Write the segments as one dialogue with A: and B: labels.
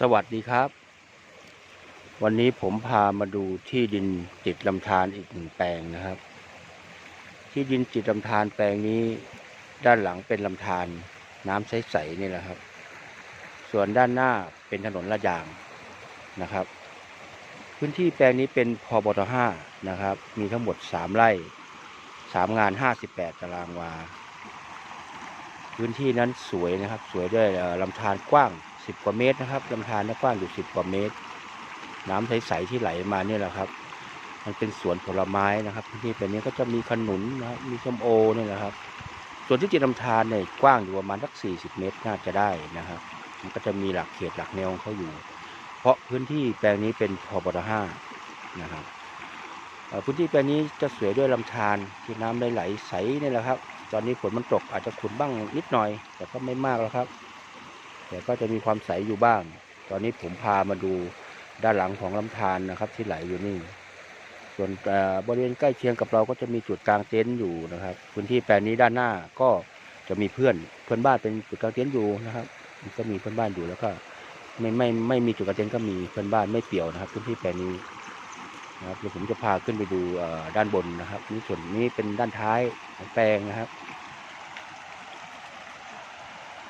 A: สวัสดีครับ วันนี้ผมพามาดูที่ดินติดลำธารอีกหนึ่งแปลงนะครับ ที่ดินติดลำธารแปลงนี้ ด้านหลังเป็นลำธารน้ำใสๆนี่แหละครับ ส่วนด้านหน้าเป็นถนนลาดยางนะครับ พื้นที่แปลงนี้เป็นพบทห้านะครับ มีทั้งหมดสามไร่สามงานห้าสิบแปดตารางวา พื้นที่นั้นสวยนะครับ สวยด้วยลำธารกว้าง 10กว่าเมตรนะครับลำธารกว้างอยู่10กว่าเมตร น้ำใสๆที่ไหลมาเนี่ยแหละครับ มันเป็นสวนผลไม้นะครับพื้นที่เป็นนี้ก็จะมีขนุนนะครับมีส้มโอเนี่ยนะครับ ส่วนที่จิตลำธารเนี่ยกว้างอยู่ประมาณสัก40เมตรน่าจะได้นะครับ มันก็จะมีหลักเขตหลักแนวของเขาอยู่ เพราะพื้นที่แปลงนี้เป็นพบทห้านะครับพื้นที่แปลงนี้จะสวยด้วยลำธารที่น้ำไหลๆใสเนี่ยแหละครับ ตอนนี้ฝนมันตกอาจจะขุ่นบ้างนิดหน่อย แต่ก็ไม่มากแล้วครับ แต่ก็จะมีความใสอยู่บ้าง ตอนนี้ผมพามาดูด้านหลังของลำธารนะครับ ที่ไหลอยู่นี่ ส่วนบริเวณใกล้เคียงกับเราก็จะมีจุดกลางเต็นท์อยู่นะครับ พื้นที่แปลงนี้ด้านหน้าก็จะมีเพื่อนเพื่อนบ้านเป็นจุดกลางเต็นท์อยู่นะครับก็มีเพื่อนบ้านอยู่แล้วก็ไม่ไม่ไม่มีจุดกลางเต็นท์ก็มีเพื่อนบ้านไม่เปี่ยวนะครับ พื้นที่แปลงนี้นะครับเดี๋ยวผมจะพาขึ้นไปดูด้านบนนะครับนี่ส่วนนี้เป็นด้านท้ายของแปลงนะครับ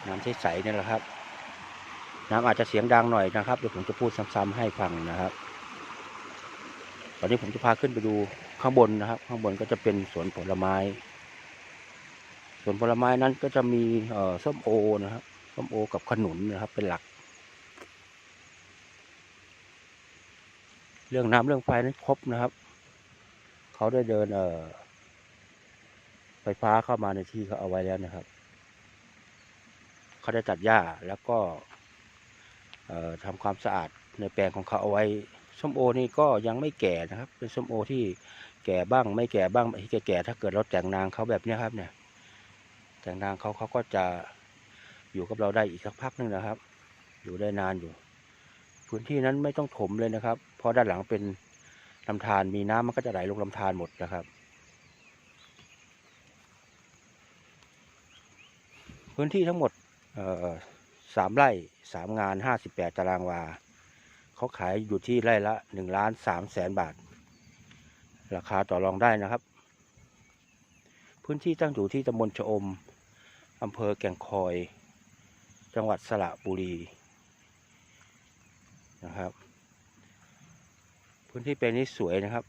A: น้ำใสๆเนี่ยแหละครับ น้ำอาจจะเสียงดังหน่อยนะครับเดี๋ยวผมจะพูดซ้ำๆให้ฟังนะครับ ตอนนี้ผมจะพาขึ้นไปดูข้างบนนะครับ ข้างบนก็จะเป็นสวนผลไม้ สวนผลไม้นั้นก็จะมีเอ่อส้มโอนะครับส้มโอกับขนุนนะครับ เป็นหลัก เรื่องน้ำเรื่องไฟนั้นครบนะครับเขาได้เดินเอ่อไฟฟ้าเข้ามาในที่เขาเอาไว้แล้วนะครับเขาได้ตัดหญ้าแล้วก็ ทำความสะอาดในแปลงของเขาเอาไว้ส้มโอนี่ก็ยังไม่แก่นะครับ เป็นส้มโอที่แก่บ้างไม่แก่บ้างที่แก่ๆถ้าเกิดเราแต่งนางเขาแบบนี้ครับเนี่ย แต่งนางเขาเขาก็จะอยู่กับเราได้อีกสักพักหนึ่งนะครับ อยู่ได้นานอยู่ พื้นที่นั้นไม่ต้องถมเลยนะครับ เพราะด้านหลังเป็นลำธารมีน้ำมันก็จะไหลลงลำธารหมดนะครับ พื้นที่ทั้งหมดเอ่อ สามไร่สามงานห้าสิบแปดตารางวา เขาขายอยู่ที่ไร่ละหนึ่งล้านสามแสนบาท ราคาต่อรองได้นะครับ พื้นที่ตั้งอยู่ที่ตำบลชะอมอำเภอแก่งคอย จังหวัดสระบุรีนะครับ พื้นที่เป็นนี้สวยนะครับ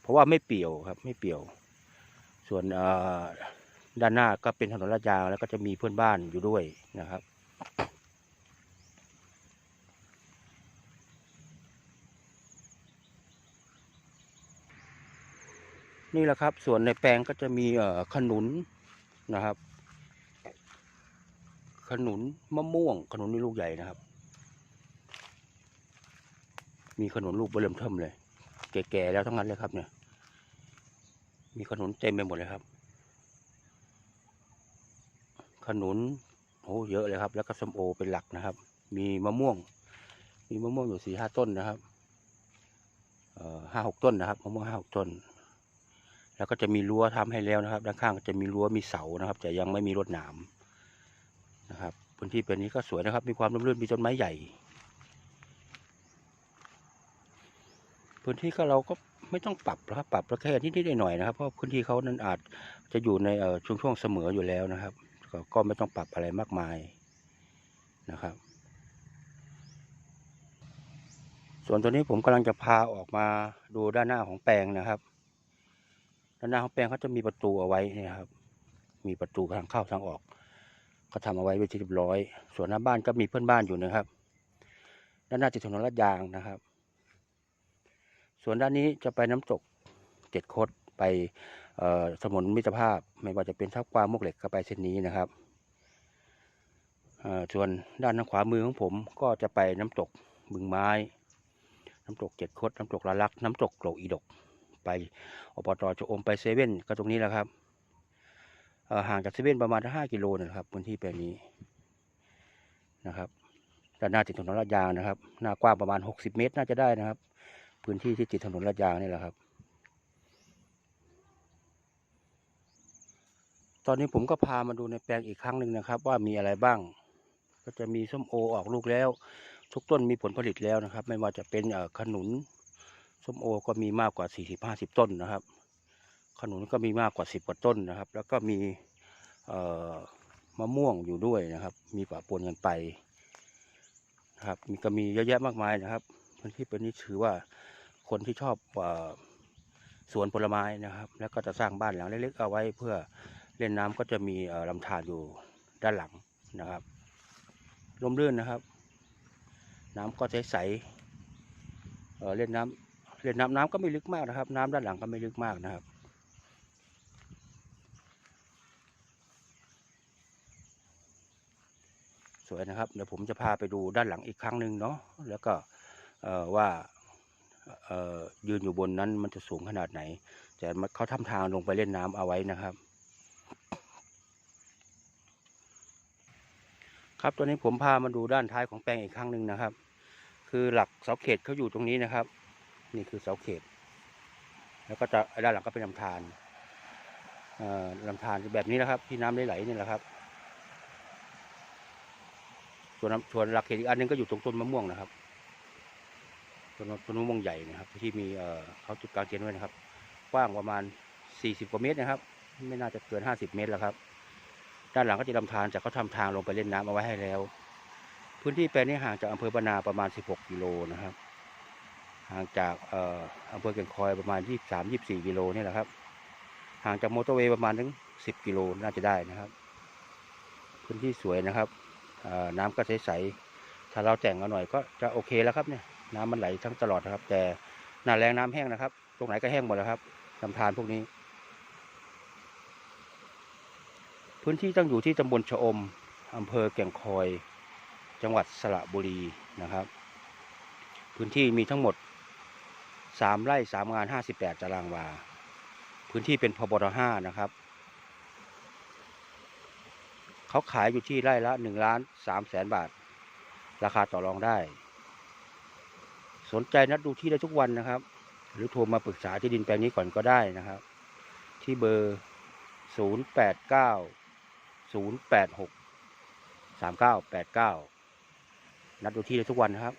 A: เพราะว่าไม่เปี่ยวครับไม่เปี่ยว ส่วนด้านหน้าก็เป็นถนนลาดยางแล้วก็จะมีเพื่อนบ้านอยู่ด้วยนะครับ นี่แหละครับ ส่วนในแปลงก็จะมีเอ่อขนุนนะครับ ขนุนมะม่วง ขนุนนี่ลูกใหญ่นะครับ มีขนุนลูกเบิ่มเทิมเลย แก่ๆแล้วทั้งนั้นเลยครับเนี่ย มีขนุนเต็มไปหมดเลยครับ ขนุน อ้เยอะเลยครับ แล้วก็ส้มโอเป็นหลักนะครับ มีมะม่วง มีมะม่วงอยู่สี่ห้าต้นนะครับห้าหกต้นนะครับมะม่วงห้าหกต้น แล้วก็จะมีรั้วทำให้แล้วนะครับ ด้านข้างจะมีรั้วมีเสานะครับ แต่ยังไม่มีรวดหนามนะครับพื้นที่เป็นนี้ก็สวยนะครับ มีความร่มรื่นมีต้นไม้ใหญ่ พื้นที่ก็เราก็ไม่ต้องปรับนะครับปรับแค่นิดๆหน่อยๆนะครับเพราะพื้นที่เขานั้นอาจจะอยู่ในช่วงช่วงๆเสมออยู่แล้วนะครับ ก็ไม่ต้องปรับอะไรมากมายนะครับ ส่วนตัวนี้ผมกำลังจะพาออกมาดูด้านหน้าของแปลงนะครับ ด้านหน้าของแปลงเขาจะมีประตูเอาไว้นี่ครับ มีประตูทางเข้าทางออกก็ทำเอาไว้ไว้ที่เรียบร้อย ส่วนหน้าบ้านก็มีเพื่อนบ้านอยู่นะครับ ด้านหน้าติดถนนลาดยางนะครับ ส่วนด้านนี้จะไปน้ำตกเจ็ดคดไป เอ่อถนมิตรภาพ ไม่ว่าจะเป็นทับกวางมกเหล็กก็ไปเส้นนี้นะครับส่วนด้านทางขวามือของผมก็จะไปน้ำตกบึงไม้ น้ำตกเจ็ดคดน้ำตกละลัก น้ำตกโกรกอีดก ไปอบตจะอมไปเซเว่นก็ตรงนี้แหละครับห่างจากเซเว่นประมาณห้ากิโลนะครับพื้นที่แปลงนี้นะครับด้านหน้าติดถนนลาดยางนะครับ หน้ากว้างประมาณหกสิบเมตรน่าจะได้นะครับ พื้นที่ที่ติดถนนลาดยางนี่แหละครับ อนนี้ผมก็พามาดูในแปลงอีกครั้งหนึ่งนะครับ ว่ามีอะไรบ้าง ก็จะมีส้มโอออกลูกแล้ว ทุกต้นมีผลผลิตแล้วนะครับ ไม่ว่าจะเป็นขนุนส้มโอก็มีมากกว่าสี่สิบห้าสิบต้นนะครับ ขนุนก็มีมากกว่าสิบกว่าต้นนะครับ แล้วก็มีมะม่วงอยู่ด้วยนะครับ มีปะปนกันไปนะครับมีก็มีเยอะแยะมากมายนะครับพื้นที่เป็นนี้ถือว่าคนที่ชอบอสวนผลไม้นะครับ แล้วก็จะสร้างบ้านหลังเล็กๆเอาไว้เพื่อ เล่นน้ำก็จะมีเอ่อลำธารอยู่ด้านหลังนะครับร่มรื่นนะครับ น้ำก็ใสๆเเล่นน้ำเล่นน้ำน้ำก็ไม่ลึกมากนะครับ น้ำด้านหลังก็ไม่ลึกมากนะครับสวยนะครับเดี๋ยวผมจะพาไปดูด้านหลังอีกครั้งหนึ่งเนาะแล้วก็ว่ายืนอยู่บนนั้นมันจะสูงขนาดไหนแต่เขาทำทางลงไปเล่นน้ำเอาไว้นะครับ ครับตอนนี้ผมพามาดูด้านท้ายของแปลงอีกครั้งหนึ่งนะครับ คือหลักเสาเขตเขาอยู่ตรงนี้นะครับ นี่คือเสาเขต แล้วก็จะด้านหลังก็เป็นลำธารอ่อลำธารแบบนี้นะครับ ที่น้ำไหลๆนี่แหละครับ ส่วนส่วนหลักเขตอีกอันหนึงก็อยู่ตรงต้นมะม่วงนะครับต้นมะต้นมะม่วงใหญ่นะครับ ที่มีเอ่อเขาจุดกลางเต็นท์ไว้นะครับกว้างประมาณ40กว่าเมตรนะครับ ไม่น่าจะเกิน50เมตรแล้วครับ ด้านหลังก็จะลำธารจากเขาทำทางลงไปเล่นน้ำเอาไว้ให้แล้ว พื้นที่แปลงนี้ห่างจากอำเภอปนาประมาณ 16 กิโลนะครับ ห่างจากเอ่ออำเภอแก่งคอยประมาณ 23-24 กิโลนี่แหละครับ ห่างจากมอเตอร์เวย์ประมาณถึง 10 กิโลน่าจะได้นะครับ พื้นที่สวยนะครับเอ่อน้ำก็ใสๆถ้าเราแต่งเอาหน่อยก็จะโอเคแล้วครับเนี่ยน้ำมันไหลทั้งตลอดนะครับ แต่หน้าแรงน้ำแห้งนะครับ ตรงไหนก็แห้งหมดแล้วครับลำธารพวกนี้ พื้นที่ตั้งอยู่ที่ตำบลชะอมอำเภอแก่งคอย จังหวัดสระบุรีนะครับ พื้นที่มีทั้งหมดสามไร่สามงานห้าสิบแปดตารางวา พื้นที่เป็นพบรห้านะครับ เขาขายอยู่ที่ไร่ละหนึ่งล้านสามแสนบาท ราคาต่อรองได้ สนใจนัดดูที่ได้ทุกวันนะครับ หรือโทรมาปรึกษาที่ดินแปลงนี้ก่อนก็ได้นะครับ ที่เบอร์ 0 0 8 6 3 9 8 9 นัดดูที่ได้ทุกวันนะครับ